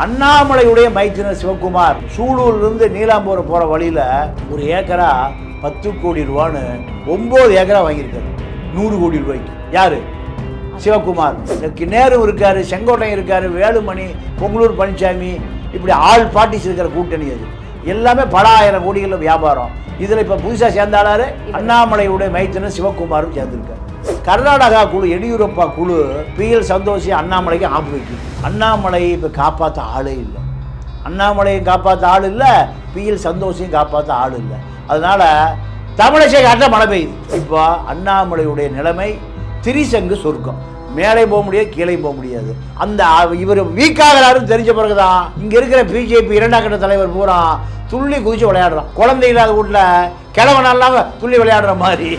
அண்ணாமலையுடைய மைத்தினர் சிவகுமார் சூலூர்ல இருந்து நீலாம்பூர் போற வழியில ஒரு ஏக்கரா பத்து கோடி ரூபான்னு ஒன்பது ஏக்கரா வாங்கியிருக்காரு. நூறு கோடி ரூபாய்க்கு. யாரு? சிவகுமார். நேரு இருக்காரு செங்கோட்டையன் இருக்காரு வேலுமணி பொங்கலூர் பழனிசாமி இப்படி ஆள் பார்ட்டிஸ் இருக்கிற கூட்டணி அது. எல்லாமே பல ஆயிரம் கோடிகளில் வியாபாரம். இதில் இப்போ புதுசாக சேர்ந்தாளாரு அண்ணாமலையுடைய மைத்தினர் சிவகுமாரும் சேர்ந்திருக்காரு. கர்நாடகா குழு எடியூரப்பா குழு பிஎல் சந்தோஷி அண்ணாமலைக்கு ஆப்பு வைக்கும் அண்ணாமலையை இப்போ காப்பாற்ற ஆளே இல்லை. அண்ணாமலையும் காப்பாற்ற ஆள் இல்லை பிஎல் சந்தோஷையும் காப்பாற்ற ஆள் இல்லை. அதனால் தமிழிசை காட்ட மழை பெய்யுது. இப்போ அண்ணாமலையுடைய நிலைமை திரிசங்கு சொர்க்கம். மேலே போக முடியாது கீழே போக முடியாது. அந்த இவர் வீக்காகிறாருன்னு தெரிஞ்ச பிறகு தான் இங்கே இருக்கிற பிஜேபி இரண்டாம் கட்ட தலைவர் பூரா துள்ளி குதிச்சு விளையாடுறான். குழந்தை இல்லாத வீட்டில் கிழவனெல்லாம் துள்ளி விளையாடுற மாதிரி.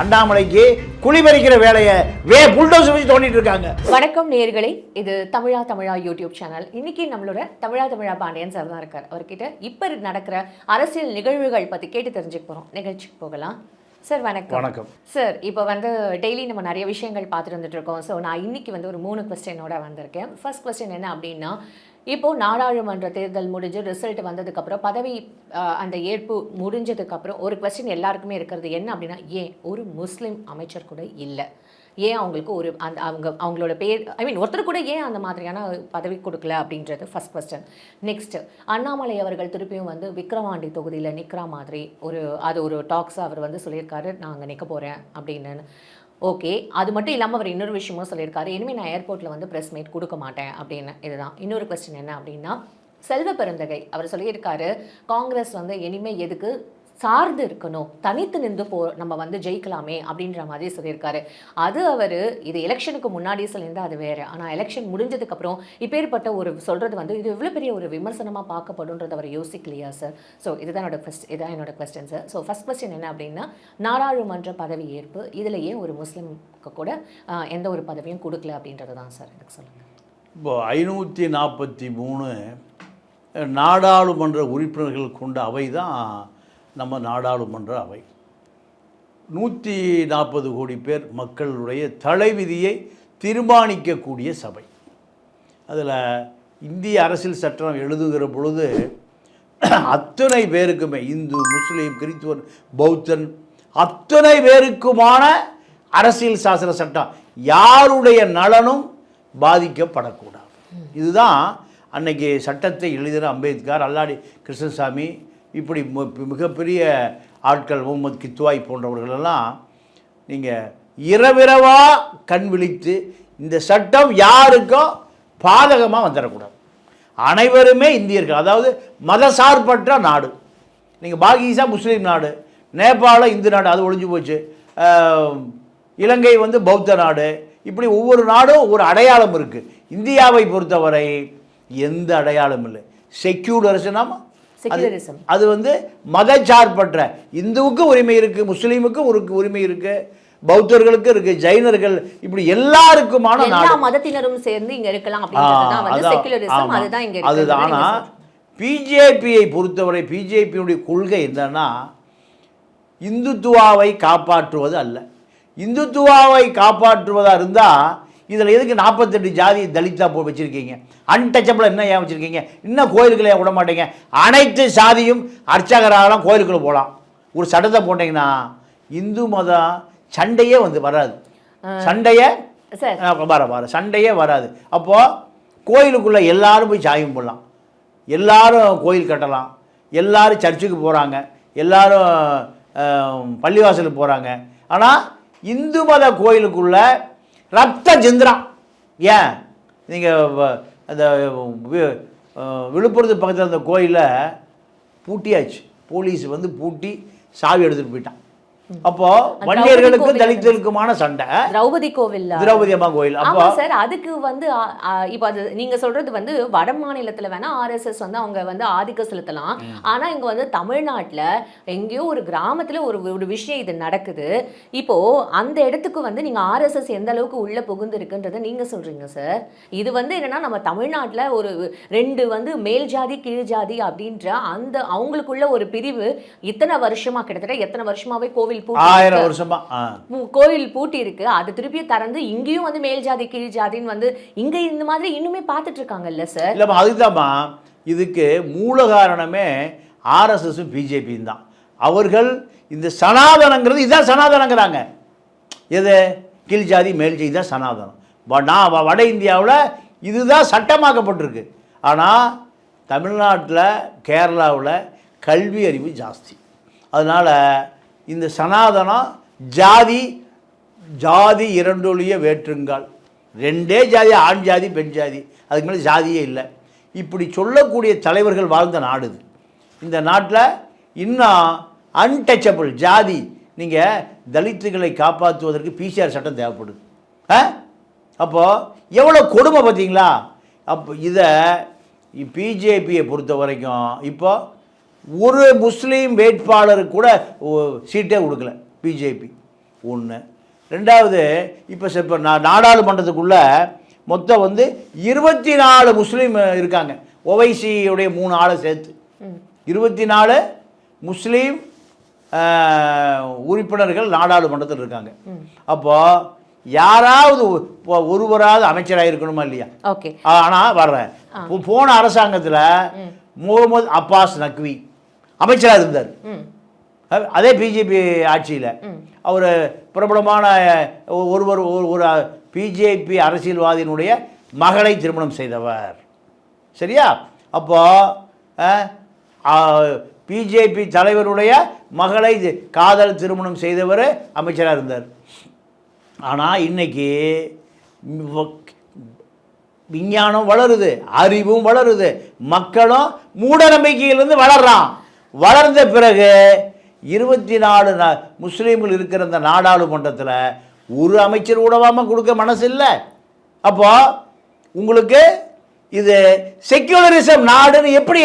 அண்ணாமலைக்கு குளிபறிக்கிற வேலையை வே புல்டோஸ் வச்சு தோண்டிட்டு இருக்காங்க. வணக்கம் நேயர்களே இது தமிழா தமிழா யூடியூப் சேனல். இன்னைக்கு நம்மளோட தமிழா தமிழா பாண்டியன் சார் தான் இருக்கார். அவர்கிட்ட இப்போ நடக்கிற அரசியல் நிகழ்வுகள் பற்றி கேட்டு தெரிஞ்சுக்க போகிறோம் நிகழ்ச்சிக்கு போகலாம். சார் வணக்கம். வணக்கம். சார் இப்போ வந்து டெய்லி நம்ம நிறைய விஷயங்கள் பார்த்துட்டு வந்துட்டு இருக்கோம். ஸோ நான் இன்னைக்கு வந்து ஒரு மூணு கொஸ்டினோட வந்திருக்கேன். ஃபர்ஸ்ட் கொஸ்டின் என்ன அப்படின்னா இப்போது நாடாளுமன்ற தேர்தல் முடிஞ்சு ரிசல்ட் வந்ததுக்கப்புறம் பதவி அந்த ஏற்பு முடிஞ்சதுக்கப்புறம் ஒரு கொஸ்டின் எல்லாருக்குமே இருக்கிறது என்ன அப்படின்னா ஏன் ஒரு முஸ்லீம் அமைச்சர் கூட இல்லை? ஏன் அவங்களுக்கு ஒரு அந்த அவங்க அவங்களோட பேர் ஐ மீன் ஒருத்தர் கூட ஏன் அந்த மாதிரியான பதவி கொடுக்கல அப்படின்றது ஃபஸ்ட் கொஸ்டின் நெக்ஸ்ட்டு அண்ணாமலை அவர்கள் திருப்பியும் வந்து விக்ரவாண்டி தொகுதியில் நிற்கிற மாதிரி ஒரு அது ஒரு டாக்ஸ் அவர் வந்து சொல்லியிருக்காரு நான் அங்கே நிற்க போகிறேன் அப்படின்னு. ஓகே. அது மட்டும் இல்லாமல் அவர் இன்னொரு விஷயமும் சொல்லியிருக்காரு. இனிமேல் நான் ஏர்போர்ட்டில் வந்து ப்ரெஸ் மீட் கொடுக்க மாட்டேன் அப்படின்னு. இதுதான். இன்னொரு கொஸ்டின் என்ன அப்படின்னா செல்வ பெருந்தகை. அவர் சொல்லியிருக்காரு காங்கிரஸ் வந்து இனிமேல் எதுக்கு சார்ந்து இருக்கணும். தனித்து நின்று போ நம்ம வந்து ஜெயிக்கலாமே அப்படின்ற மாதிரி சொல்லியிருக்காரு. அது அவர் இது எலெக்ஷனுக்கு முன்னாடியே சொல்லியிருந்தால் அது வேறு. ஆனால் எலெக்ஷன் முடிஞ்சதுக்கப்புறம் இப்பேற்பட்ட ஒரு சொல்கிறது வந்து இது எவ்வளோ பெரிய ஒரு விமர்சனமாக பார்க்கப்படுன்றது அவர் யோசிக்கலையா சார் ஸோ இதுதான் என்னோட ஃபஸ்ட் இதான் என்னோட question sir so first question என்ன அப்படின்னா நாடாளுமன்ற பதவி ஏற்பு இதில் ஏன் ஒரு முஸ்லீம்க்கு கூட எந்த ஒரு பதவியும் கொடுக்கல அப்படின்றது தான் சார் எனக்கு சொல்லுங்கள் இப்போ ஐநூற்றி நாற்பத்தி மூணு நாடாளுமன்ற உறுப்பினர்கள் கொண்ட அவை தான் நம்ம நாடாளுமன்ற அவை நூற்றி நாற்பது கோடி பேர் மக்களுடைய தலைவிதியை தீர்மானிக்கக்கூடிய சபை. அதில் இந்திய அரசியல் சட்டம் எழுதுகிற பொழுது அத்தனை பேருக்குமே இந்து முஸ்லீம் கிறிஸ்துவன் பௌத்தன் அத்தனை பேருக்குமான அரசியல் சாசன சட்டம் யாருடைய நலனும் பாதிக்கப்படக்கூடாது. இதுதான் அன்னைக்கு சட்டத்தை எழுதின அம்பேத்கர் அல்லாடி கிருஷ்ணசாமி இப்படி மிகப்பெரிய ஆட்கள் முகமது கித்வாய் போன்றவர்களெல்லாம் நீங்கள் இரவிரவாக கண் விழித்து இந்த சட்டம் யாருக்கும் பாதகமாக வந்துடக்கூடாது. அனைவருமே இந்தியர்கள் அதாவது மதசார்பற்ற நாடு. நீங்கள் பாகிஸ்தா முஸ்லீம் நாடு நேபாளம் இந்து நாடு அது ஒழிஞ்சு போச்சு. இலங்கை வந்து பௌத்த நாடு. இப்படி ஒவ்வொரு நாடும் ஒரு அடையாளம் இருக்குது இந்தியாவை பொறுத்தவரை எந்த அடையாளம் இல்லை. செக்யூலரிசனம் செக்யூலரிசம் அது வந்து மதச்சார்பற்ற. இந்துவுக்கு உரிமை இருக்குது முஸ்லீமுக்கும் ஒரு உரிமை இருக்குது பௌத்தர்களுக்கு இருக்குது ஜைனர்கள் இப்படி எல்லாருக்குமான எல்லா மதத்தினரும் சேர்ந்து இங்க இருக்கலாம். அதுதான். ஆனால் பிஜேபியை பொறுத்தவரை பிஜேபியுடைய கொள்கை என்னன்னா இந்துத்துவாவை காப்பாற்றுவது அல்ல. இந்துத்துவாவை காப்பாற்றுவதா இருந்தால் இதில் எதுக்கு நாற்பத்தெட்டு ஜாதி தலித்தா போ வச்சுருக்கீங்க? அன்டச்சபிள் என்ன ஏன் வச்சுருக்கீங்க? இன்னும் கோயிலுக்குள்ள ஏன் விட மாட்டீங்க? அனைத்து சாதியும் அர்ச்சகராகலாம் கோயிலுக்குள்ள போகலாம். ஒரு சட்டத்தை போட்டிங்கன்னா இந்து மதம் சண்டையே வந்து வராது. சண்டையே வர வர சண்டையே வராது. அப்போது கோயிலுக்குள்ளே எல்லாரும் போய் சாயம் போடலாம். எல்லாரும் கோயில் கட்டலாம். எல்லாரும் சர்ச்சுக்கு போகிறாங்க எல்லாரும் பள்ளிவாசலுக்கு போகிறாங்க ஆனால் இந்து மத கோயிலுக்குள்ள ரத்த சிந்திரம் ஏன் நீங்கள் அந்த விழுப்புரத்து பக்கத்தில் அந்த கோயிலை பூட்டியாச்சு. போலீஸ் வந்து பூட்டி சாவி எடுத்துகிட்டு போயிட்டான். திரௌபதி வன்னியர்களுக்கும் தலித்துகளுக்குமான சண்டை. திரௌபதி கோவில் திரௌபதி அம்மா கோயில் அப்போ சார் அதுக்கு வந்து இப்போ அது நீங்க சொல்றது வந்து வட மாநிலத்துல வேணா ஆர்எஸ்எஸ் வந்து அவங்க வந்து ஆதிக்கம் செலுத்தலாம். ஆனா இங்க வந்து தமிழ்நாட்டுல எங்கேயோ ஒரு கிராமத்துல ஒரு ஒரு விஷயம் இது நடக்குது. இப்போ அந்த இடத்துக்கு வந்து நீங்க ஆர்எஸ்எஸ் எந்த அளவுக்கு உள்ள புகுந்து இருக்குன்றத நீங்க சொல்றீங்க சார்? இது வந்து என்னன்னா நம்ம தமிழ்நாட்டுல ஒரு ரெண்டு வந்து மேல் ஜாதி கீழ் ஜாதி அப்படின்ற அந்த அவங்களுக்குள்ள ஒரு பிரிவு இத்தனை வருஷமா கிட்டத்தட்ட எத்தனை வருஷமாவே கோவில் கோவில் ஆயிரம். வருஷமா கோவில் பூட்டி இருக்கு அது திருப்பி திறந்து இங்கேயும் வந்து மேல் ஜாதி கீழ் ஜாதின்னு வந்து இங்க இந்த மாதிரி இன்னுமே பார்த்துட்டு இருக்காங்கல்ல சார்? இல்லைம்மா அதுதாம்மா இதுக்கு மூல காரணமே ஆர்எஸ்எஸும் பிஜேபியும் தான். அவர்கள் இந்த சனாதனங்கிறது இதுதான் சனாதனங்கிறாங்க. எது? கீழ் ஜாதி மேல் ஜாதி தான் சனாதனம். நான் வட இந்தியாவில் இதுதான் சட்டமாக்கப்பட்டிருக்கு. ஆனால் தமிழ்நாட்டில் கேரளாவில் கல்வி அறிவு ஜாஸ்தி. அதனால் இந்த சனாதனம் ஜாதி ஜாதி இரண்டொழிய வேற்றுங்கால் ரெண்டே ஜாதி ஆண் ஜாதி பெண் ஜாதி. அதுக்கு மேலே ஜாதியே இல்லை. இப்படி சொல்லக்கூடிய தலைவர்கள் வாழ்ந்த நாடு இது. இந்த நாட்டில் இன்னும் அன்டச்சபிள் ஜாதி. நீங்கள் தலித்துகளை காப்பாற்றுவதற்கு பிசிஆர் சட்டம் தேவைப்படுது. ஆ? அப்போது எவ்வளோ கொடுமை பார்த்தீங்களா அப்போ இதை பிஜேபியை பொறுத்த வரைக்கும் இப்போது ஒரு முஸ்லீம் வேட்பாளருக்கு கூட சீட்டே கொடுக்கல பிஜேபி. ஒன்று ரெண்டாவது இப்போ இப்போ நான் நாடாளுமன்றத்துக்குள்ள மொத்தம் வந்து இருபத்தி நாலு முஸ்லீம் இருக்காங்க. ஒவைசியுடைய மூணு ஆளை சேர்த்து. இருபத்தி நாலு முஸ்லீம் உறுப்பினர்கள் நாடாளுமன்றத்தில் இருக்காங்க. அப்போ யாராவது ஒருவராவது அமைச்சராக இருக்கணுமா இல்லையா? ஓகே. ஆனால் வர்றேன். போன அரசாங்கத்தில் முகமது அப்பாஸ் நக்வி. அமைச்சராக இருந்தார். அதே பிஜேபி ஆட்சியில் அவர் பிரபலமான ஒருவர் ஒரு- ஒரு பிஜேபி அரசியல்வாதியினுடைய மகளை திருமணம் செய்தவர். சரியா? அப்போ பிஜேபி தலைவருடைய மகளை காதல் திருமணம் செய்தவர் அமைச்சராக இருந்தார். ஆனால் இன்னைக்கு வ- விஞ்ஞானம் வளருது அறிவும் வளருது மக்களும் மூட நம்பிக்கையிலிருந்து வளர்றான். வளர்ந்த பிறகு இருபத்தி நாலு நா- முஸ்லீம்கள் இருக்கிற இந்த நாடாளுமன்றத்தில் ஒரு அமைச்சர் கூடவாம கொடுக்க மனசு இல்லை அப்போ உங்களுக்கு இது செக்யூலரிசம் நாடுன்னு எப்படி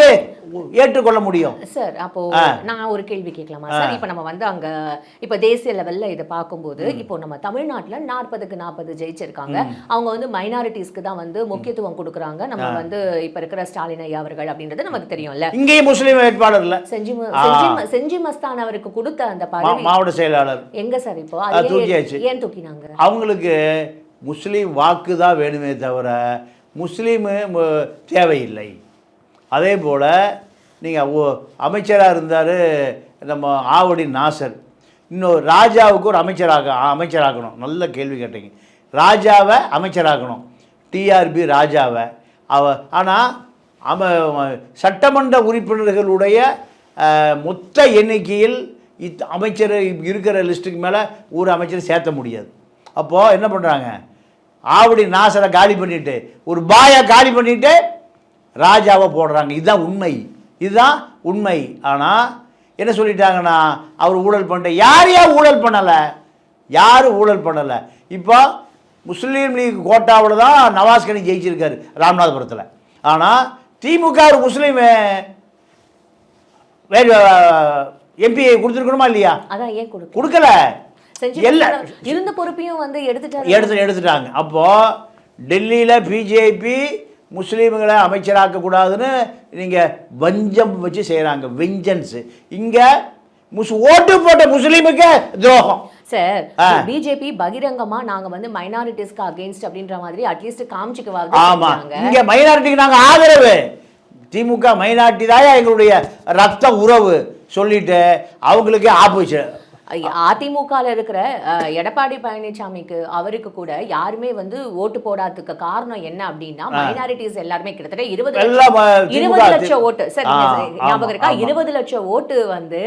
ஏற்றுக்கொள்ள முடியும். சார் அப்போ. நான் ஒரு கேள்வி கேட்கலாமா? சார் இப்போ நம்ம வந்து அங்க இப்போ தேசிய லெவல்ல இதை பார்க்கும்போது இப்போ நம்ம தமிழ்நாட்டுல நாற்பதுக்கு நாற்பது ஜெயிச்சிருக்காங்க. அவங்க வந்து மைனாரிட்டிஸ்க்கு தான் வந்து முக்கியத்துவம் கொடுக்குறாங்க. நம்ம வந்து இப்ப இருக்கிற ஸ்டாலின் ஐயா அவர்கள் அப்படின்றது நமக்கு தெரியும்ல. இங்கேயும் முஸ்லீம் வேட்பாளர் இல்லை. செஞ்சி. செஞ்சி மஸ்தான் அவருக்கு கொடுத்த அந்த பதவி மாவட்ட செயலாளர். எங்க சார் இப்போ? ஏன் தூக்கினாங்க? அவங்களுக்கு முஸ்லீம் வாக்கு தான் வேணுமே தவிர முஸ்லீமு தேவையில்லை. அதே போல் நீங்கள் அமைச்சராக இருந்தார் நம்ம ஆவடி நாசர். இன்னொரு ராஜாவுக்கு ஒரு அமைச்சராக அமைச்சராக்கணும் நல்ல கேள்வி கேட்டீங்க. ராஜாவை அமைச்சராக்கணும் டிஆர்பி ராஜாவை. அவ ஆனால் அவ சட்டமன்ற உறுப்பினர்களுடைய மொத்த எண்ணிக்கையில் இத் அமைச்சர் இருக்கிற லிஸ்ட்டுக்கு மேலே ஒரு அமைச்சர் சேர்த்த முடியாது. அப்போது என்ன பண்ணுறாங்க ஆவடி நாசரை காலி பண்ணிட்டு ஒரு பாயை காலி பண்ணிவிட்டு ராஜாவை போடுறாங்க. இதுதான் உண்மை. இதுதான் உண்மை. ஆனால் என்ன சொல்லிட்டாங்கன்னா அவர் ஊழல் பண்ணிட்ட யார் யார் ஊழல் பண்ணலை? யார் ஊழல் பண்ணலை? இப்போ முஸ்லீம் லீக் கோட்டாவில் தான் நவாஸ் கனி ஜெயிச்சிருக்காரு ராமநாதபுரத்தில். ஆனால் திமுக ஒரு முஸ்லீம் வேறு எம்பி கொடுத்துருக்கணுமா இல்லையா? அதான் ஏன் கொடுக்க கொடுக்கல. இருந்த பொறுப்பையும் வந்து எடுத்துட்டாரு. எடுத்து எடுத்துட்டாங்க. அப்போது டெல்லியில் பிஜேபி முஸ்லீம்களை அமைச்சராக்கக்கூடாதுன்னு நீங்கள் வஞ்சம் வச்சு செய்கிறாங்க வெஞ்சன்ஸு இங்கே முஸ் ஓட்டு போட்ட முஸ்லீமுக்கு துரோகம். சார். பிஜேபி பகிரங்கமா நாங்க வந்து மைனாரிட்டிஸ்க்கு அகைன்ஸ்ட் அப்படின்ற மாதிரி அட்லீஸ்ட் காமிச்சுக்கவாது ஆமாம் செஞ்சாங்க. இங்கே மைனாரிட்டிக்கு நாங்கள் ஆதரவு. திமுக மைனாரிட்டி தான் எங்களுடைய ரத்த உறவு சொல்லிட்டு அவங்களுக்கே ஆப்போசிட் அதிமுகல இருக்கிற எடப்பாடி பழனிசாமிக்கு அவருக்கு கூட யாருமே வந்து ஓட்டு போடாததுக்கு காரணம் என்ன அப்படின்னா மைனாரிட்டிஸ் எல்லாருமே கிட்டத்தட்ட இருபது இருபது லட்சம் ஓட்டு. சார் ஞாபகம் இருக்கா. இருபது லட்சம் ஓட்டு வந்து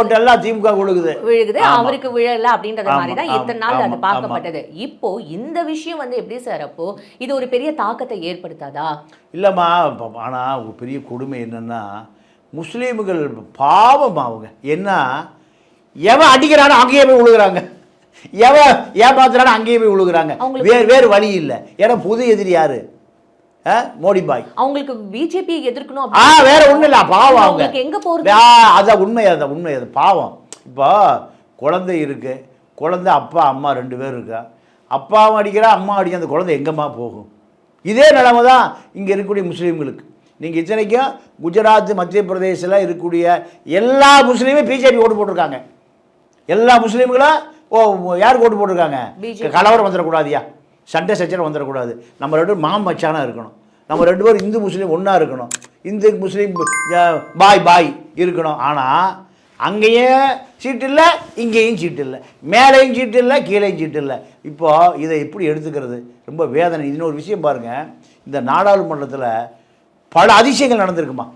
ஓட்டு எல்லாம் திமுக விழுகுது. ஆமா. அவருக்கு விழல அப்படின்றது மாதிரி தான் இத்தனை நாள் அது பார்க்கப்பட்டது. இப்போ இந்த விஷயம் வந்து எப்படி சார்? அப்போ இது ஒரு பெரிய தாக்கத்தை ஏற்படுத்தாதா? இல்லைம்மா ஆனால் ஒரு பெரிய கொடுமை என்னென்னா முஸ்லீம்கள் பாவம் அவங்க. என்ன? எவன் அடிக்கிறானோ அங்கேயே போய் விழுகுறாங்க எவன் ஏமாத்துறானோ அங்கேயே போய் விழுகுறாங்க வேறு வேறு வழி இல்லை. ஏன்னா புது எதிரி யாரு? மோடி பாய். அவங்களுக்கு பிஜேபி எதிர்க்கணும் ஆ வேற ஒன்றும் இல்லை பாவம் அவங்க. எங்க போறது? ஆ அதான் உண்மை அதான் உண்மை அது பாவம். இப்போ குழந்தை இருக்கு. குழந்தை அப்பா அம்மா ரெண்டு பேர் இருக்கா? அப்பாவும் அடிக்கிறா அம்மா அடிக்க அந்த குழந்தை எங்கம்மா போகும்? இதே நிலைமை தான் இங்கே இருக்கக்கூடிய முஸ்லீம்களுக்கு. நீங்கள் இத்தனைக்கும் குஜராத் மத்திய பிரதேசில் இருக்கக்கூடிய எல்லா முஸ்லீமும் பிஜேபி ஓட்டு போட்டிருக்காங்க. எல்லா முஸ்லீம்களும் ஓ யார் ஓட்டு போட்டிருக்காங்க. கலவரம் வந்துடக்கூடாதியா? சண்டை சச்சரவு வந்துடக்கூடாது. நம்ம ரெண்டு பேரும் மாமச்சானா இருக்கணும். நம்ம ரெண்டு பேரும் இந்து முஸ்லீம் ஒன்றா இருக்கணும். இந்து முஸ்லீம் பாய் பாய் இருக்கணும். ஆனால் அங்கேயும் சீட்டு இல்லை இங்கேயும் சீட்டு இல்லை. மேலேயும் சீட்டு இல்லை கீழேயும் சீட்டு இல்லை. இப்போ இதை எப்படி எடுத்துக்கிறது? ரொம்ப வேதனை. இன்னொரு விஷயம் பாருங்கள் இந்த நாடாளுமன்றத்தில் பல அதிசயங்கள் நடந்திருக்குமா?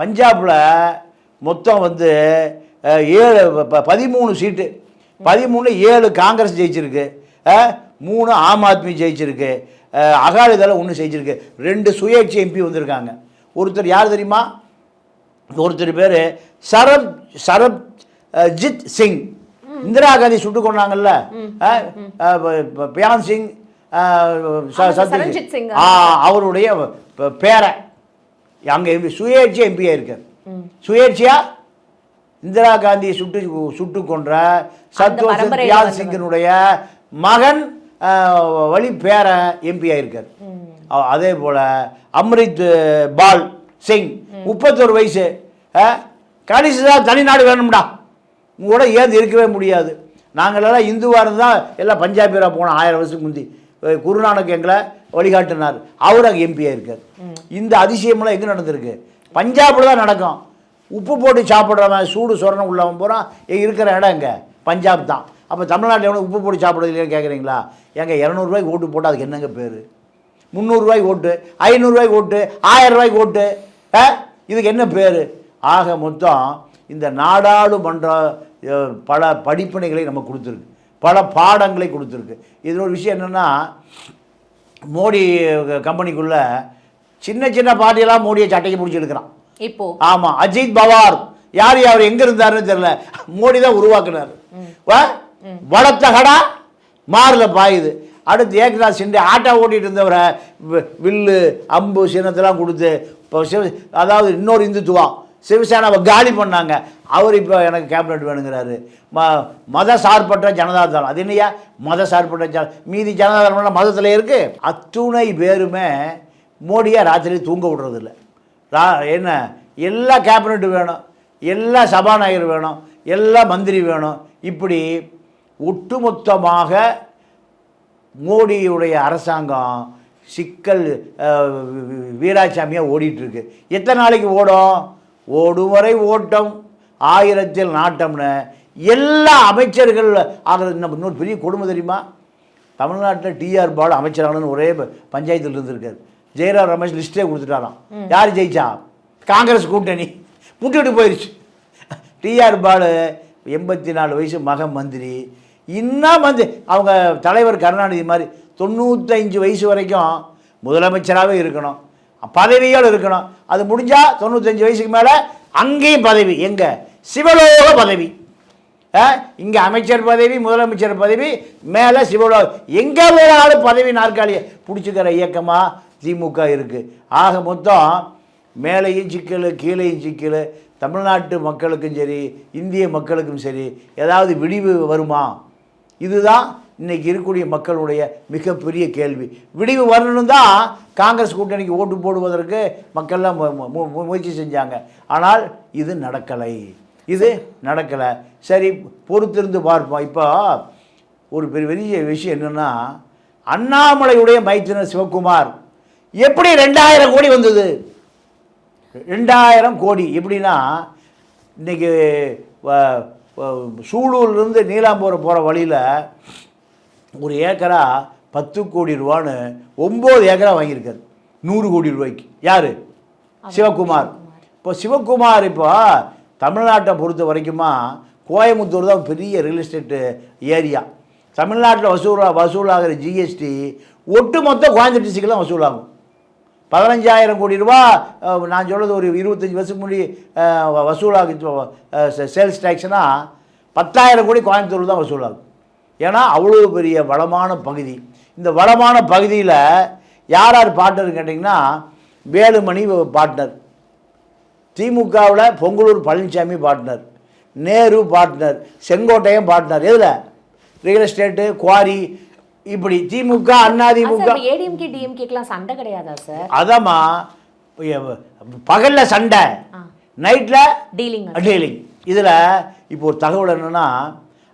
பஞ்சாப்ல மொத்தம் வந்து ஏழு பதிமூணு சீட்டு. பதிமூணு ஏழு காங்கிரஸ் ஜெயிச்சிருக்கு. மூணு ஆம் ஆத்மி ஜெயிச்சிருக்கு. அகாலிதளம் ஒன்று ஜெயிச்சிருக்கு ரெண்டு சுயேட்சை எம்பி வந்திருக்காங்க. ஒருத்தர் யார் தெரியுமா? ஒருத்தர் பேர் சரப் சரப் ஜித் சிங். இந்திரா காந்தி சுட்டு கொண்டாங்கல்ல? பியான் சிங் சத்யஜித். சிங். அவருடைய ப- பேரன் அங்கே எம்பி சுயேட்சை எம்பியா இருக்கார் சுயேட்சையா? இந்திரா காந்தியை சுட்டு சுட்டு கொன்ற பரம்பரையில தியால். சிங்கினுடைய மகன் வழி பேரன் எம்பியா இருக்கார் அ- அதே போல அம்ரித் பால் சிங் முப்பத்தொரு வயசு. கடைசிதா தனிநாடு வேணும்டா. உங்க கூட ஏந்து இருக்கவே முடியாது. நாங்களெல்லாம் இந்துவாக இருந்தால் எல்லாம் பஞ்சாபியராக போனோம் ஆயிரம் வருஷத்துக்கு முந்தி குருநானக் எங்களை வழிகாட்டினார். அவர் அங்கே எம்பியாக இருக்கார் இந்த அதிசயமெல்லாம் எங்கே நடந்திருக்கு? பஞ்சாபில் தான் நடக்கும். உப்பு போட்டு சாப்பிட்றவன் சூடு சொரணம் உள்ளவன் பூரா இருக்கிற இடம் எங்கே? பஞ்சாப் தான். அப்போ தமிழ்நாட்டில் எவ்வளோ உப்பு போட்டு சாப்பிட்றது இல்லையான்னு கேட்குறீங்களா ஏங்க இரநூறுவாய்க்கு ஓட்டு போட்டால் அதுக்கு என்னங்க பேர்? முந்நூறுரூவாய்க்கு ஓட்டு ஐநூறுரூவாய்க்கு ஓட்டு ஆயரூவாய்க்கு ஓட்டு. ஆ? இதுக்கு என்ன பேர்? ஆக மொத்தம் இந்த நாடாளுமன்ற பல படிப்பினைகளை நம்ம கொடுத்துருக்கு. பல பாடங்களை கொடுத்துருக்கு. இதில் ஒரு விஷயம் என்னென்னா மோடி கம்பெனிக்குள்ளே சின்ன சின்ன பார்ட்டியெல்லாம் மோடியை சட்டைக்கு பிடிச்சி எடுக்கிறான் இப்போ. ஆமாம் அஜித் பவார். யார் அவர் எங்கே இருந்தாருன்னு தெரியல. மோடி தான் உருவாக்குனார். வா வளர்த்த கடா மாறில் பாயுது. அடுத்து ஏக்நாத் சிண்டே ஆட்டோ ஓட்டிகிட்டு இருந்தவரை வில்லு அம்பு சின்னத்தெல்லாம் கொடுத்து இப்போ சிவ அதாவது இன்னொரு இந்துத்துவம் சிவசேனாவை காலி பண்ணாங்க. அவர் இப்போ எனக்கு கேபினட் வேணுங்கிறாரு. ம மத சார்பற்ற ஜனதா தளம் அது என்னையா மத சார்பற்ற ஜன மீதி ஜனதா தளம்லாம் மதத்தில் இருக்குது அத்துணை பேருமே மோடியை ராத்திரி தூங்க விடுறதில்ல. ரா என்ன? எல்லா கேபினட்டு வேணும். எல்லா சபாநாயகர் வேணும். எல்லா மந்திரி வேணும். இப்படி ஒட்டுமொத்தமாக மோடியுடைய அரசாங்கம் சிக்கல் வீராசாமியாக ஓடிட்டுருக்கு. எத்தனை நாளைக்கு ஓடும்? ஓடும் வரை ஓட்டம். ஆயிரத்தில் நாட்டம்னு. எல்லா அமைச்சர்கள் ஆகிறது நம்ம இன்னொரு பெரிய கொடுமை தெரியுமா? தமிழ்நாட்டில் டிஆர் பால் அமைச்சராகணும்னு ஒரே பஞ்சாயத்தில் இருந்திருக்காரு. ஜெயராம் ரமேஷ் லிஸ்ட்டே கொடுத்துட்டாராம். யார் ஜெயிச்சா? காங்கிரஸ் கூட்டணி. முட்டுக்கிட்டு போயிடுச்சு டிஆர் பாலு எண்பத்தி நாலு வயசு மக மந்திரி. இன்னும் வந்து அவங்க தலைவர் கருணாநிதி மாதிரி தொண்ணூத்தஞ்சு வயசு வரைக்கும் முதலமைச்சராகவே இருக்கணும். பதவியோடு இருக்கணும். அது முடிஞ்சால் தொண்ணூத்தஞ்சு வயசுக்கு மேலே அங்கேயும் பதவி. எங்கே? சிவலோக பதவி. இங்கே அமைச்சர் பதவி முதலமைச்சர் பதவி மேலே சிவலோ எங்கே போனாலும் பதவி நாற்காலியை பிடிச்சிக்கிற இயக்கமாக திமுக இருக்குது ஆக மொத்தம் மேலேயும் சிக்கல் கீழேயும் சிக்கல் தமிழ்நாட்டு மக்களுக்கும் சரி இந்திய மக்களுக்கும் சரி ஏதாவது விடிவு வருமா? இதுதான் இன்னைக்கு இருக்கக்கூடிய மக்களுடைய மிகப்பெரிய கேள்வி. விடிவு வரணும் தான் காங்கிரஸ் கூட்டணிக்கு ஓட்டு போடுவதற்கு மக்கள்லாம் மு- முயற்சி செஞ்சாங்க. ஆனால் இது நடக்கலை. இது நடக்கலை. சரி பொறுத்திருந்து பார்ப்போம். இப்போ ஒரு பெரிய பெரிய விஷயம் என்னென்னா அண்ணாமலையுடைய மைத்தினர் சிவகுமார் எப்படி ரெண்டாயிரம் கோடி வந்தது? ரெண்டாயிரம் கோடி. எப்படின்னா இன்றைக்கி சூலூர்லேருந்து நீலாம்பூரம் போகிற வழியில் ஒரு ஏக்கரா பத்து கோடி ரூபான்னு ஒம்பது ஏக்கரா வாங்கியிருக்காரு. நூறு கோடி ரூபாய்க்கு. யார்? சிவகுமார். இப்போ சிவகுமார் இப்போ தமிழ்நாட்டை பொறுத்த வரைக்குமா கோயம்புத்தூர் தான் பெரிய ரியல் எஸ்டேட்டு ஏரியா தமிழ்நாட்டில் வசூலா வசூலாகிற ஜிஎஸ்டி ஒட்டுமொத்த கோயம்புத்தூர் டிஸ்ட்ரிக்ட்லாம் வசூலாகும். பதினஞ்சாயிரம் கோடி ரூபா நான் சொல்கிறது ஒரு இருபத்தஞ்சி வருஷத்துக்கு முன்னாடி வசூலாகி சேல்ஸ் டேக்ஸ்னால் பத்தாயிரம் கோடி கோயம்புத்தூர் தான் வசூலாகும். ஏன்னா அவ்வளோ பெரிய வளமான பகுதி. இந்த வளமான பகுதியில் யார் யார் பார்ட்னர்னு கேட்டிங்கன்னா வேலுமணி பார்ட்னர் திமுகவில் Pongalur Palaniswami partner Nehru partner Sengottaiyan partner எதில்? ரியல் எஸ்டேட்டு குவாரி இப்படி திமுக அண்ணா திமுக சார் ஏடிஎம்கே டிஎம்கேக்கெல்லாம் சண்டை கிடையாதா சார்? அதாம்மா பகலில் சண்டை. நைட்டில் டீலிங். டீலிங். இதில் இப்போ ஒரு தகவல் என்னென்னா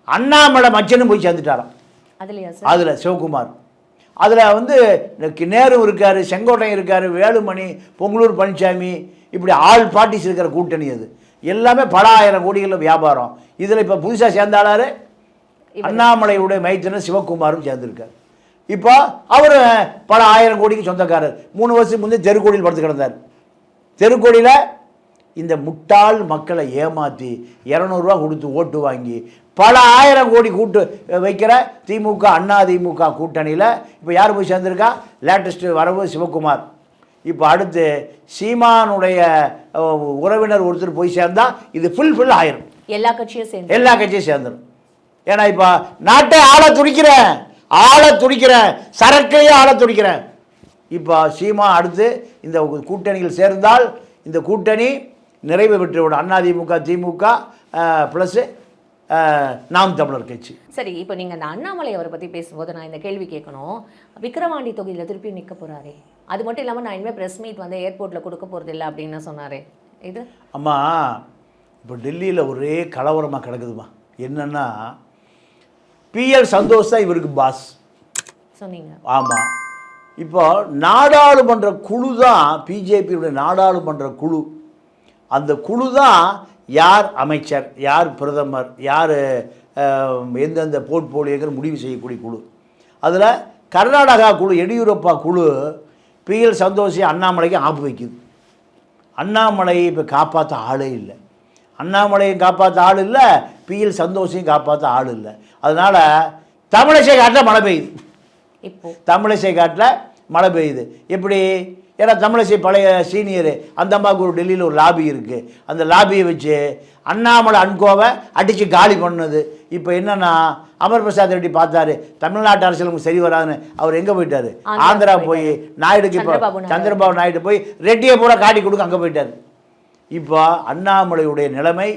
அண்ணாமலை மச்சனும் போய் சேர்ந்துட்டாராம். அதில் சிவகுமார். அதில் வந்து நேரு இருக்கார் செங்கோட்டையன் இருக்கார் வேலுமணி பொங்கலூர் பழனிசாமி இப்படி ஆள் பார்ட்டிஸ் இருக்கிற கூட்டணி அது. எல்லாமே பல ஆயிரம் கோடிகளில் வியாபாரம். இதில் இப்போ புதுசாக சேர்ந்தாளாரு அண்ணாமலையுடைய மைத்தனர் சிவகுமாரும் சேர்ந்திருக்கார். இப்போ அவர் பல ஆயிரம் கோடிக்கு சொந்தக்காரர். மூணு வருஷத்துக்கு முந்தைய தெருக்கோடியில் படுத்து கிடந்தார். தெருக்கோடியில் இந்த முட்டாள் மக்களை ஏமாற்றி இரநூறுவா கொடுத்து ஓட்டு வாங்கி பல ஆயிரம் கோடி கூட்டு வைக்கிற திமுக அண்ணா திமுக கூட்டணியில் இப்போ யார் போய் சேர்ந்திருக்கா? லேட்டஸ்ட்டு வரவு சிவகுமார். இப்போ அடுத்து சீமானுடைய உறவினர் ஒருத்தர் போய் சேர்ந்தா இது ஃபுல் ஃபுல் ஆயிரும். எல்லா கட்சியும் சேர்ந்து. எல்லா கட்சியும் சேர்ந்துடும் ஏன்னா இப்போ நாட்டை ஆள துடிக்கிறேன் ஆள துடிக்கிறேன் சரக்கையே ஆள துடிக்கிறேன். இப்போ சீமா அடுத்து இந்த கூட்டணியில் சேர்ந்தால் இந்த கூட்டணி நிறைவு பெற்றுவிடும். அதிமுக திமுக ப்ளஸ்ஸு நாம் தமிழர் கட்சி. சரி இப்போ நீங்க அந்த அண்ணாமலை அவரை பத்தி பேசும்போது நான் இந்த கேள்வி கேட்கணும். விக்கிரவாண்டி தொகுதியில திருப்பி நிக்க போறாரே. அது மட்டும் இல்லாம நான் இனிமேல் பிரஸ் மீட் வந்து ஏர்போர்ட்ல கொடுக்க போறது இல்லை அப்படின்னு சொன்னாரே. இது? அம்மா இப்போ டெல்லியில் ஒரே கலவரமாக கிடக்குதுமா. என்னன்னா பிஎல் சந்தோஷ் தான் இவருக்கு பாஸ் சொன்னீங்க. ஆமாம் இப்போ நாடாளுமன்ற குழு தான் பிஜேபியுடைய நாடாளுமன்ற குழு. அந்த குழு தான் யார் அமைச்சர் யார் பிரதமர் யார் எந்தெந்த போர்ட்போலியோங்கிற முடிவு செய்யக்கூடிய குழு. அதில் கர்நாடகா குழு எடியூரப்பா குழு பிஎல் சந்தோஷி அண்ணாமலைக்கு ஆப்பு வைக்குது. அண்ணாமலையை இப்போ காப்பாற்ற ஆளே இல்லை. அண்ணாமலையும் காப்பாற்ற ஆள் இல்லை பிஎல் சந்தோஷையும் காப்பாற்ற ஆள் இல்லை. அதனால் தமிழிசை காட்டில் மழை பெய்யுது. இப்போ. தமிழிசை காட்டில் மழை பெய்யுது. எப்படி? ஏன்னா தமிழிசை பழைய சீனியரு அந்த அம்மாவுக்கு ஒரு டெல்லியில் ஒரு லாபி இருக்குது அந்த லாபியை வச்சு அண்ணாமலை அன்கோவை அடித்து காலி பண்ணுது. இப்போ என்னன்னா அமர் பிரசாத் ரெட்டி பார்த்தாரு தமிழ்நாட்டு அரசியலுக்கு சரி வராதுன்னு. அவர் எங்கே போயிட்டாரு? ஆந்திரா போய் நாயுடுக்கு இப்போ. சந்திரபாபு நாயுடு போய் ரெட்டியை பூரா காட்டி கொடுக்க அங்கே போயிட்டார். இப்போ அண்ணாமலையுடைய நிலைமை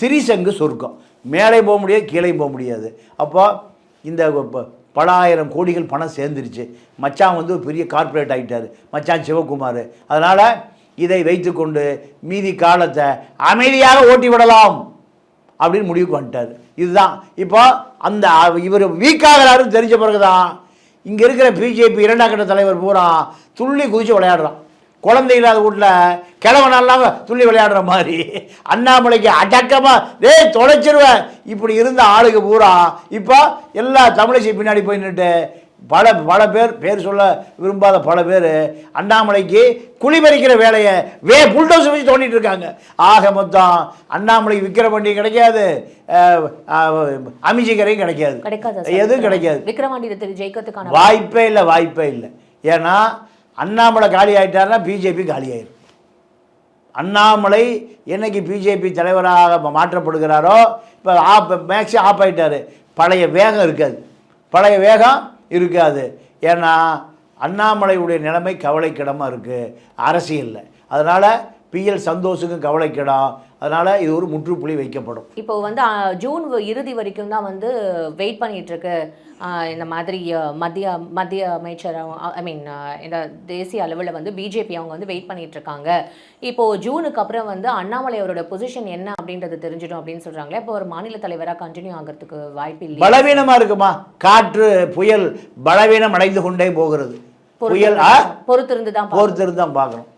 திரிசங்கு சொர்க்கம். மேலே போக முடியாது கீழே போக முடியாது. அப்போ இந்த ப- பல ஆயிரம் கோடிகள் பணம் சேர்ந்துருச்சு. மச்சான் வந்து ஒரு பெரிய கார்ப்பரேட் ஆகிட்டார் மச்சான் சிவகுமார். அதனால் இதை வைத்துக்கொண்டு மீதி காலத்தை அமைதியாக ஓட்டி விடலாம் அப்படின்னு முடிவுக்கு வந்துட்டார். இதுதான். இப்போ அந்த இவர் வீக்காகிறாருன்னு தெரிஞ்ச பிறகு தான் இங்கே இருக்கிற பிஜேபி இரண்டாம் கட்ட தலைவர் பூரா துள்ளி குதித்து விளையாடுறான். குழந்தை இல்லாத வீட்டில் கிழவனெல்லாம் துள்ளி விளையாடுற மாதிரி. அண்ணாமலைக்கு அடக்கமாக டேய் தொலைச்சிருவேன் இப்படி இருந்த ஆளுங்க பூரா இப்போ எல்லா தமிழிசை பின்னாடி போய் நின்னுட்டு பல பல பேர் பேர் சொல்ல விரும்பாத பல பேர் அண்ணாமலைக்கு குளிபறிக்கிற வேலையை வே புல்டோஸ் வச்சு தோண்டிட்டு இருக்காங்க. ஆக மொத்தம் அண்ணாமலைக்கு கிடைக்காது அஹ், அமிஜிகரையும் கிடைக்காது. கிடைக்காதா சார்? எதுவும் கிடைக்காது. வாய்ப்பே இல்லை வாய்ப்பே இல்லை. ஏன்னா அண்ணாமலை காலி ஆயிட்டாருன்னா பிஜேபி காலி ஆயிரும் அண்ணாமலை என்னைக்கு பிஜேபி தலைவராக மாற்றப்படுகிறாரோ இப்போ ஆப் மேக்ஸி ஆஃப் ஆகிட்டார் பழைய வேகம் இருக்காது. பழைய வேகம் இருக்காது. ஏன்னா அண்ணாமலையுடைய நிலைமை கவலைக்கிடமாக இருக்குது அரசியலில். அதனால் பிஎல் சந்தோஷுக்கும் கவலைக்கிடம். அதனால் இது ஒரு முற்றுப்புள்ளி வைக்கப்படும். இப்போ வந்து ஜூன் இறுதி வரைக்கும் தான் வந்து வெயிட் பண்ணிட்டு இருக்கு ஆ, இந்த மாதிரி மத்திய மத்திய அமைச்சர் ஐ மீன் இந்த தேசிய அளவில் வந்து பிஜேபி அவங்க வந்து வெயிட் பண்ணிட்டு இருக்காங்க இப்போ ஜூனுக்கு அப்புறம் வந்து அண்ணாமலை அவரோட பொசிஷன் என்ன அப்படின்றது தெரிஞ்சிடும் அப்படின்னு சொல்றாங்களே. இப்போ ஒரு மாநில தலைவராக கண்டினியூ ஆகிறதுக்கு வாய்ப்பு இல்லை பலவீனமாக இருக்குமா? காற்று புயல் பலவீனம் அடைந்து கொண்டே போகிறது. புயல் பொறுத்திருந்து தான் பொறுத்திருந்து தான் பார்க்கணும்.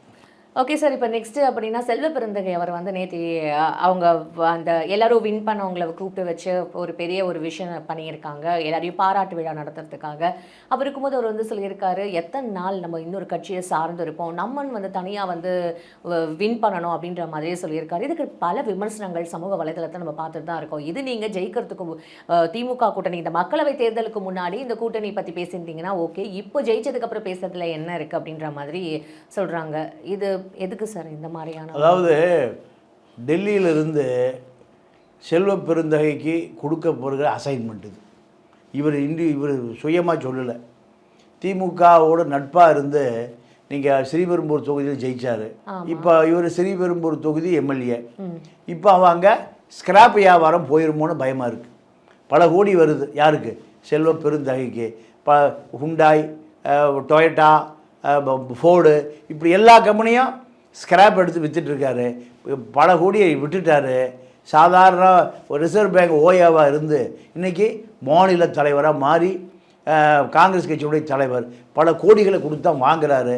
ஓகே சார் இப்போ நெக்ஸ்ட்டு அப்படின்னா செல்வ பிறந்தகை அவர் வந்து நேற்று அவங்க வ- அந்த எல்லாரும் வின் பண்ணவங்கள கூப்பிட்டு வச்சு ஒரு பெரிய ஒரு விஷயம் பண்ணியிருக்காங்க. எல்லாரையும் பாராட்டு விழா நடத்துறதுக்காக. அப்போ இருக்கும்போது அவர் வந்து சொல்லியிருக்காரு எத்தனை நாள் நம்ம இன்னொரு கட்சியை சார்ந்து இருப்போம் நம்மன் வந்து தனியாக வந்து வின் பண்ணணும் அப்படின்ற மாதிரியே சொல்லியிருக்காரு. இதுக்கு பல விமர்சனங்கள் சமூக வலைதளத்தை நம்ம பார்த்துட்டு தான் இருக்கோம். இது நீங்கள் ஜெயிக்கிறதுக்கு திமுக கூட்டணி இந்த மக்களவை தேர்தலுக்கு முன்னாடி இந்த கூட்டணி பற்றி பேசியிருந்தீங்கன்னா ஓகே இப்போ ஜெயிச்சதுக்கப்புறம் பேசுறதுல என்ன இருக்குது அப்படின்ற மாதிரி சொல்கிறாங்க இது எதுக்கு சார் இந்த மாதிரியான அதாவது டெல்லியிலிருந்து செல்வ பெருந்தகைக்கு கொடுக்கப்படுகிற அசைன்மெண்ட் இது. இவர் இன்று இவர் சுயமாக சொல்லலை. திமுகவோட நட்பாக இருந்து நீங்கள் ஸ்ரீபெரும்பூர் தொகுதியில் ஜெயிச்சார். இப்போ இவர் ஸ்ரீபெரும்பூர் தொகுதி எம்எல்ஏ. இப்போ அவன் அங்கே ஸ்கிராப் வியாபாரம் போயிருமோன்னு பயமாக இருக்குது பல கோடி வருது. யாருக்கு? செல்வ பெருந்தகைக்கு. ப ஹுண்டாய் டொயட்டா ஃபோர்டு இப்படி எல்லா கம்பெனியும் ஸ்கிராப் எடுத்து விற்றுட்டுருக்காரு பல கோடியை விட்டுட்டாரு. சாதாரண ரிசர்வ் பேங்க் ஓயாவாக இருந்து இன்னைக்கு மாநில தலைவராக மாறி காங்கிரஸ் கட்சியுடைய தலைவர் பல கோடிகளை கொடுத்து தான் வாங்குறாரு.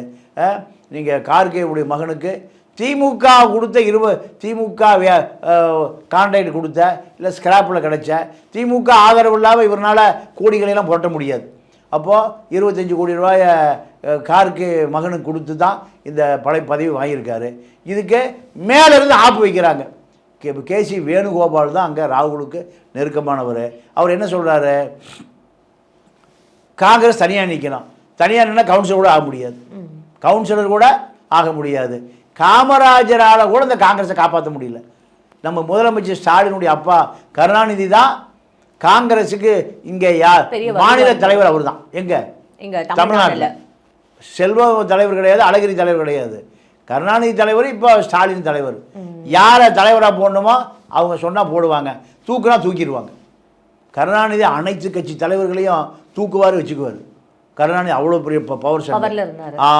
நீங்கள் கார்கேவுடைய மகனுக்கு திமுக கொடுத்த இருப திமுக கான்ட்ராக்ட் கொடுத்த இல்லை ஸ்கிராப்பில் கிடைச்ச திமுக ஆதரவு இல்லாமல் இவரால் கோடிகளெல்லாம் புரட்ட முடியாது. அப்போது இருபத்தஞ்சி கோடி ரூபாயை காருக்கு மகனுக்கு கொடுத்து தான் இந்த படை பதவி வாங்கியிருக்காரு. இதுக்கு மேலே இருந்து ஆப்பு வைக்கிறாங்க. கே கேசி வேணுகோபால் தான் அங்கே ராகுலுக்கு நெருக்கமானவர். அவர் என்ன சொல்கிறாரு காங்கிரஸ் தனியாக நிற்கணும் தனியாக நின்னா கவுன்சிலர் கூட ஆக முடியாது. கவுன்சிலர் கூட ஆக முடியாது. காமராஜரால் கூட இந்த காங்கிரஸை காப்பாற்ற முடியல. நம்ம முதலமைச்சர் ஸ்டாலினுடைய அப்பா கருணாநிதி தான் காங்கிரஸுக்கு இங்கே யார்? மாநில தலைவர் அவர் தான் எங்கே தமிழ்நாட்டில். செல்வ தலைவர் கிடையாது அழகிரி தலைவர் கிடையாது. கருணாநிதி தலைவர் இப்போ ஸ்டாலின் தலைவர். யாரை தலைவராக போடணுமோ அவங்க சொன்னால் போடுவாங்க. தூக்குனா தூக்கிடுவாங்க. கருணாநிதி அனைத்து கட்சி தலைவர்களையும் தூக்குவார் வச்சுக்குவார். கருணாநிதி அவ்வளோ பெரிய பவர் ஆ.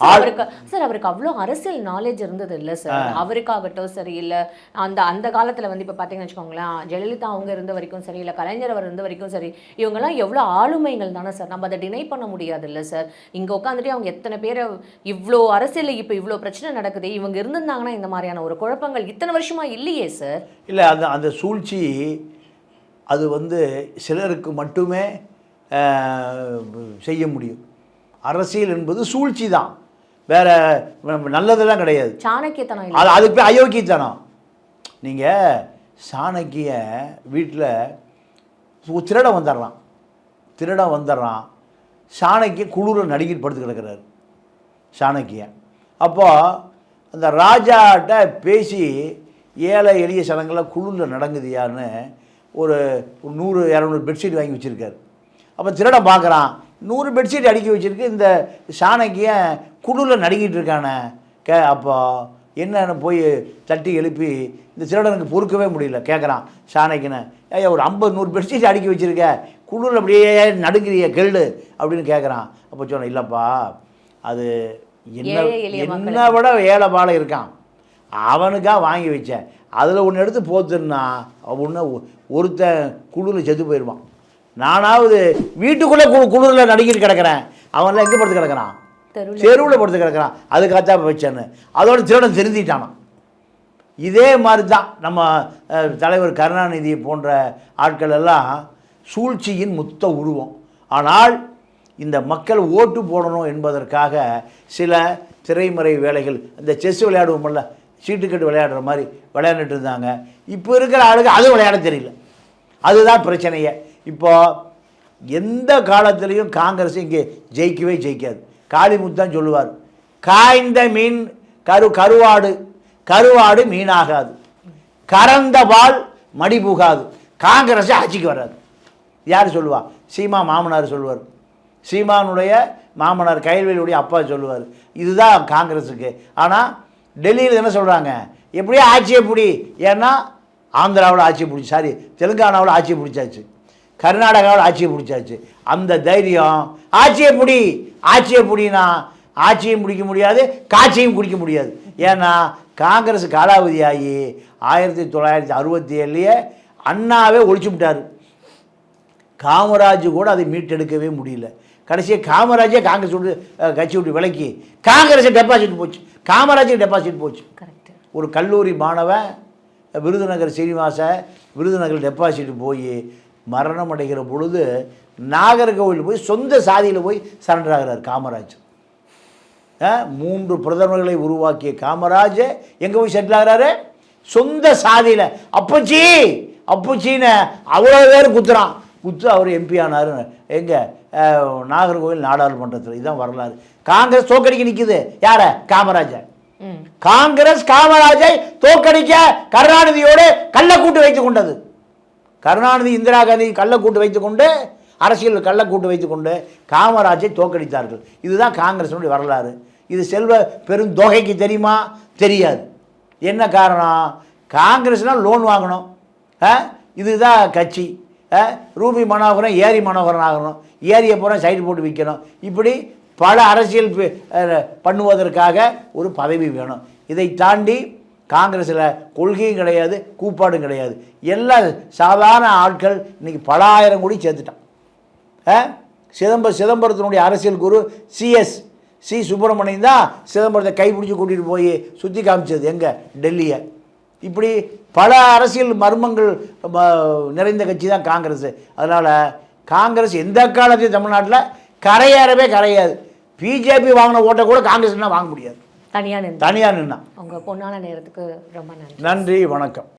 சார் அவருக்கு சார் அவருக்கு அவ்வளோ அரசியல் நாலேஜ் இருந்தது இல்லை சார். அவருக்காகட்டும் சரி இல்லை அந்த அந்த காலத்தில் வந்து இப்போ பார்த்தீங்கன்னு வச்சுக்கோங்களேன் ஜெயலலிதா அவங்க இருந்த வரைக்கும் சரி இல்லை கலைஞர் அவர் இருந்த வரைக்கும் சரி இவங்கெல்லாம் எவ்வளோ ஆளுமைகள் தானே சார். நம்ம அதை டினை பண்ண முடியாது இல்லை சார். இங்கே உட்காந்துட்டு அவங்க எத்தனை பேரை இவ்வளோ அரசியலில் இப்போ இவ்வளோ பிரச்சனை நடக்குது இவங்க இருந்திருந்தாங்கன்னா இந்த மாதிரியான ஒரு குழப்பங்கள் இத்தனை வருஷமா இல்லையே சார். இல்லை அந்த அந்த சூழ்ச்சி அது வந்து சிலருக்கு மட்டுமே செய்ய முடியும். அரசியல் என்பது சூழ்ச்சி தான். வேற நல்லதெல்லாம் கிடையாது. சாணக்கியத்தனம் அது அதுக்கு பேர் அயோக்கியத்தனம். நீங்கள் சாணக்கிய வீட்டில் திருட வந்துடுறான் திருட வந்துடுறான் சாணக்கிய குளிர நடுங்கிட்டு படுத்து கிடக்கிறாரு. சாணக்கியன் அப்போ அந்த ராஜாட்ட பேசி ஏழை எளிய சனங்கள்லாம் குளிரில் நடங்குதியான்னு ஒரு நூறு இரநூறு பெட்ஷீட் வாங்கி வச்சுருக்காரு. அப்போ திருடன் பார்க்குறான் நூறு பெட்ஷீட் அடுக்கி வச்சிருக்கு. இந்த சாணக்கியன் குளிரில் நடுங்கிட்டு இருக்கானே. கே அப்போ என்னன்னு போய் தட்டி எழுப்பி இந்த திருடனுக்கு பொறுக்கவே முடியல. கேட்குறான் சாணக்கியனை. ஐயா ஒரு ஐம்பது நூறு பெட்ஷீட் அடுக்கி வச்சிருக்க. குளிரில் அப்படியே நடுங்கிறிய கெல்லு அப்படின்னு கேட்குறான் அப்போ சொன்னேன் இல்லைப்பா அது என்ன என்னை விட ஏழை பாலை இருக்கான். அவனுக்காக வாங்கி வச்சேன். அதில் ஒன்று எடுத்து போத்துன்னா ஒன்று ஒருத்தன் குளிரில் செத்து போயிடுவான் நானாவது வீட்டுக்குள்ளே கு குளிரில் நடுங்கிட்டு கிடக்கிறேன். அவன்லாம் எங்கே படுத்து கிடக்கிறான்? தெருவில். படுத்து கிடக்கிறான். அதுக்காகத்தான் வச்சேன்னு. அதோட திருடன் திருந்திட்டானான் இதே மாதிரி தான் நம்ம தலைவர் கருணாநிதி போன்ற ஆட்கள் எல்லாம் சூழ்ச்சியின் முத்த உருவம். ஆனால் இந்த மக்கள் ஓட்டு போடணும் என்பதற்காக சில திரைமறை வேலைகள் இந்த செஸ் விளையாடுவோம்ல சீட்டுக்கட்டு விளையாடுற மாதிரி விளையாண்டுட்டு இருந்தாங்க. இப்போ இருக்கிற ஆளுங்க அது விளையாட தெரியல. அதுதான் பிரச்சனையே. இப்போ எந்த காலத்திலையும் காங்கிரஸ் இங்கே ஜெயிக்கவே ஜெயிக்காது. காளிமுத்தான் சொல்லுவார் காய்ந்த மீன் கரு கருவாடு கருவாடு மீனாகாது. கறந்த பால் மடி புகாது. காங்கிரஸ் ஆட்சிக்கு வராது. யார் சொல்லுவா? சீமா மாமனார் சொல்லுவார். சீமானுடைய மாமனார் கைல்வேலியுடைய அப்பா சொல்லுவார். இதுதான் காங்கிரஸுக்கு. ஆனால் டெல்லியில் என்ன சொல்கிறாங்க எப்படியோ ஆட்சியை பிடி. ஏன்னா ஆந்திராவில் ஆட்சியை பிடிச்சி சாரி தெலுங்கானாவில் ஆட்சியை பிடிச்சாச்சு. கர்நாடகாவில் ஆட்சியை பிடிச்சாச்சு. அந்த தைரியம் ஆட்சியை பிடி ஆட்சியை பிடினா ஆட்சியும் பிடிக்க முடியாது காட்சியும் குடிக்க முடியாது. ஏன்னா காங்கிரஸ் காலாவதி ஆகி ஆயிரத்தி தொள்ளாயிரத்தி அறுபத்தி ஏழுலேயே அண்ணாவே ஒழிச்சு விட்டார். காமராஜ் கூட அதை மீட்டெடுக்கவே முடியல. கடைசியாக காமராஜே காங்கிரஸ் விட்டு கட்சி விட்டு விலக்கி காங்கிரஸ் டெபாசிட் போச்சு. காமராஜுக்கு டெபாசிட் போச்சு. ஒரு கல்லூரி மாணவன் விருதுநகர் சீனிவாச விருதுநகர் டெபாசிட் போய் மரணம் அடைகிற பொழுது நாகர்கோவில் போய் சொந்த சாதியில் போய் சரண்டர் ஆகிறார் காமராஜ் மூன்று பிரதமர்களை உருவாக்கிய காமராஜ் எங்கே போய் செட்டில் ஆகிறாரு? சொந்த சாதியில். அப்பச்சி அப்பச்சின்னு அவ்வளோ பேர் குத்துறான். குத்து அவர் எம்பி ஆனார். எங்கே நாகர்கோவில் நாடாளுமன்றத்தில். இதுதான் வரலாறு. காங்கிரஸ் தோக்கடிக்க நிற்குது யார? காமராஜர். காங்கிரஸ் காமராஜை தோற்கடிக்க கருணாநிதியோடு கள்ளக்கூட்டு வைத்துக் கொண்டது. கருணாநிதி இந்திரா காந்தி கள்ளக்கூட்டு வைத்துக்கொண்டு அரசியல் கள்ள கூட்டு வைத்துக்கொண்டு காமராஜை தோற்கடித்தார்கள். இதுதான் காங்கிரஸினுடைய வரலாறு. இது செல்வ பெருந்தொகைக்கு தெரியுமா? தெரியாது. என்ன காரணம்? காங்கிரஸ்னால் லோன் வாங்கணும். ஆ? இதுதான் கட்சி. ஆ? ரூபி மனோகரன் ஏரி மனோகரன் ஆகணும். ஏரியை பூரா சைடு போட்டு விற்கணும். இப்படி பல அரசியல் பண்ணுவதற்காக ஒரு பதவி வேணும். இதை தாண்டி காங்கிரஸில் கொள்கையும் கிடையாது கூப்பாடும் கிடையாது. எல்லா சாதாரண ஆட்கள் இன்றைக்கி பல ஆயிரம் கோடி சேர்த்துட்டான். ஆ? சிதம்பர சிதம்பரத்தினுடைய அரசியல் குரு சிஎஸ் சி சுப்பிரமணியம் தான் சிதம்பரத்தை கைப்பிடிச்சி கூட்டிகிட்டு போய் சுற்றி காமிச்சது. எங்கே? டெல்லியை. இப்படி பல அரசியல் மர்மங்கள் நிறைந்த கட்சி தான் காங்கிரஸ். அதனால் காங்கிரஸ் எந்த காலத்தையும் தமிழ்நாட்டில் கரையேறவே கரையாது. பிஜேபி வாங்கின ஓட்டை கூட காங்கிரஸ்னால் வாங்க முடியாது. தனியாக நின்று தனியாக நின்னா. உங்கள் பொண்ணான நேரத்துக்கு ரொம்ப நன்றி. நன்றி வணக்கம்.